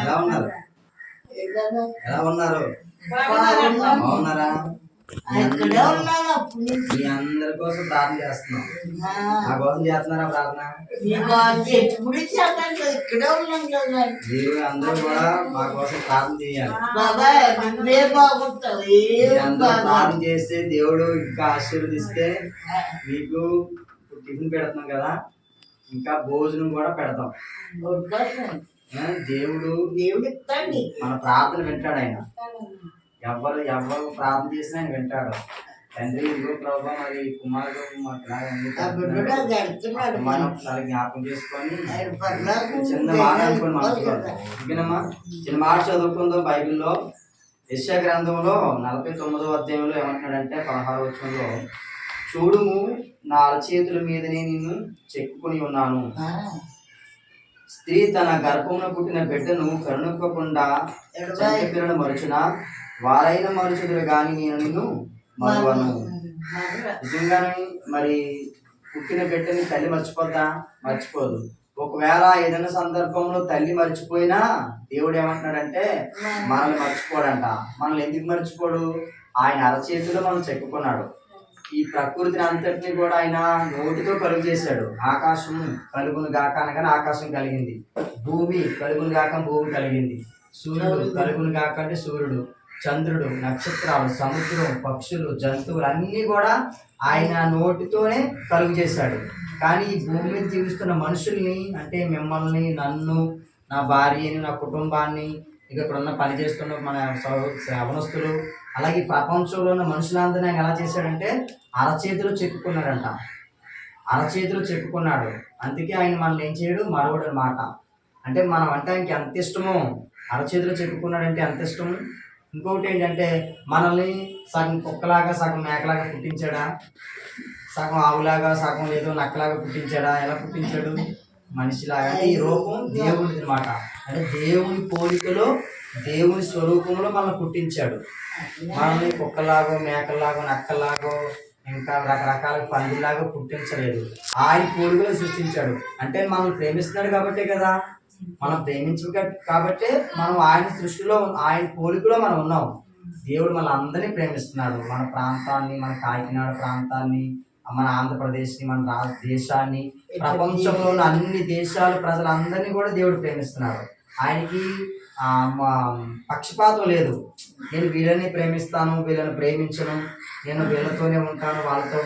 ఎలా ఉన్నారు? ఎలా ఉన్నారు. బాగున్నారా. మీ అందరి కోసం ప్రార్థన చేస్తున్నాం. ఆ, నా కోసం చేస్తున్నారా ప్రార్థన? అందరూ కూడా మా కోసం ప్రార్థన చేయాలి. ప్రార్థన చేస్తే దేవుడు ఇంకా ఆశీర్వదిస్తే మీకు టిఫిన్ పెడుతున్నాం కదా. ఇంకా భోజనం కూడా పెడతాం. దేవుడు దేవుడు మన ప్రార్థన వింటాడు ఆయన. ఎవరు ఎవరు ప్రార్థన చేసినా ఆయన వింటాడు. తండ్రి ఇదిగో ప్రభావ మరి కుమారుడు కుమారుని ఒకసారి జ్ఞాపకం చేసుకొని చిన్న మాట అనుకోండి మనసులో ఓకేనమ్మా చిన్న మాట చదువుకుందాం బైబిల్లో యశ్యా గ్రంథంలో నలభై తొమ్మిదో అధ్యాయంలో ఏమంటున్నాడంటే పదహారు వచనంలో చూడుము నా అరచేతుల మీదనే నిన్ను చెక్కుకొని ఉన్నాను. స్త్రీ తన గర్భమున పుట్టిన బిడ్డను కరుణింపకుండా చంటి పిల్లను మరుచున? వారైన మరుచుదురు గాని నేను నిన్ను మరువను. నిజంగానే మరి పుట్టిన బిడ్డని తల్లి మర్చిపోద్దా? మర్చిపోదు. ఒకవేళ ఏదైనా సందర్భంలో తల్లి మర్చిపోయినా దేవుడు ఏమంటున్నాడంటే మనల్ని మర్చిపోడంట. మనల్ని ఎందుకు మర్చిపోడు? ఆయన అరచేతిలో మనం చెక్కుకున్నాడు. ఈ ప్రకృతిని అంతటిని కూడా ఆయన నోటితో కలుగు చేశాడు. ఆకాశం కలుగును గాక అనగానే ఆకాశం కలిగింది. భూమి కలుగును గాక భూమి కలిగింది. సూర్యుడు కలుగును గాక అంటే సూర్యుడు. చంద్రుడు నక్షత్రాలు సముద్రం పక్షులు జంతువులు అన్నీ కూడా ఆయన నోటితోనే కలుగు చేశాడు. కానీ ఈ భూమి మీద జీవిస్తున్న మనుషుల్ని అంటే మిమ్మల్ని నన్ను నా భార్యని నా కుటుంబాన్ని ఇక ఇక్కడ ఉన్న పని చేస్తున్న మన సౌ- శ్రవణస్తులు అలాగే ఈ ప్రపంచంలో ఉన్న మనుషులందరినీ ఆయన ఎలా చేశాడంటే అరచేతిలో చెక్కుకున్నాడంట. అరచేతిలో చెక్కుకున్నాడు. అందుకే ఆయన మనల్ని ఏం చేయడు? మరవడు అనమాట అంటే మనం అంటే ఆయనకి ఎంత ఇష్టమో అరచేతిలో చెక్కుకున్నాడంటే ఎంత ఇష్టం? ఇంకొకటి ఏంటంటే మనల్ని సగం కుక్కలాగా సగం మేకలాగా పుట్టించాడా? సగం ఆవులాగా సగం ఏదో నక్కలాగా పుట్టించాడా? ఎలా పుట్టించాడు? మనిషిలాగా అంటే ఈ రూపం దేవుడి అనమాట అంటే దేవుని పోలికలో దేవుని స్వరూపంలో మనల్ని పుట్టించాడు. మనల్ని కుక్కలాగో మేకలాగో నక్కలాగో ఇంకా రకరకాల పందిలాగా పుట్టించలేదు. ఆయన పోలికలో సృష్టించాడు. అంటే మనల్ని ప్రేమిస్తున్నాడు కాబట్టే కదా. మనం ప్రేమించు కాబట్టే మనం ఆయన సృష్టిలో ఆయన పోలికలో మనం ఉన్నాం దేవుడు మన అందరినీ ప్రేమిస్తున్నాడు. మన ప్రాంతాన్ని మన కాకినాడ ప్రాంతాన్ని మన ఆంధ్రప్రదేశ్ని మన రా దేశాన్ని ప్రపంచంలో ఉన్న అన్ని దేశాల ప్రజలందరినీ కూడా దేవుడు ప్రేమిస్తున్నాడు ఆయనకి పక్షపాతం లేదు. నేను వీళ్ళని ప్రేమిస్తాను వీళ్ళని ప్రేమించను నేను వీళ్ళతోనే ఉంటాను వాళ్ళతో.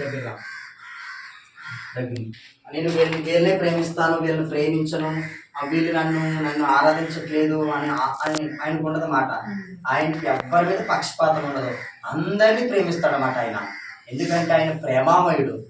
దగ్గర నేను వీళ్ళని వీళ్ళనే ప్రేమిస్తాను వీళ్ళని ప్రేమించను. వీళ్ళు నన్ను నన్ను ఆరాధించట్లేదు అని ఆయనకు ఉండదు మాట ఆయనకి ఎవ్వరి మీద పక్షపాతం ఉండదు. అందరినీ ప్రేమిస్తాడు అన్నమాట ఆయన. ఎందుకంటే ఆయన ప్రేమామయుడు.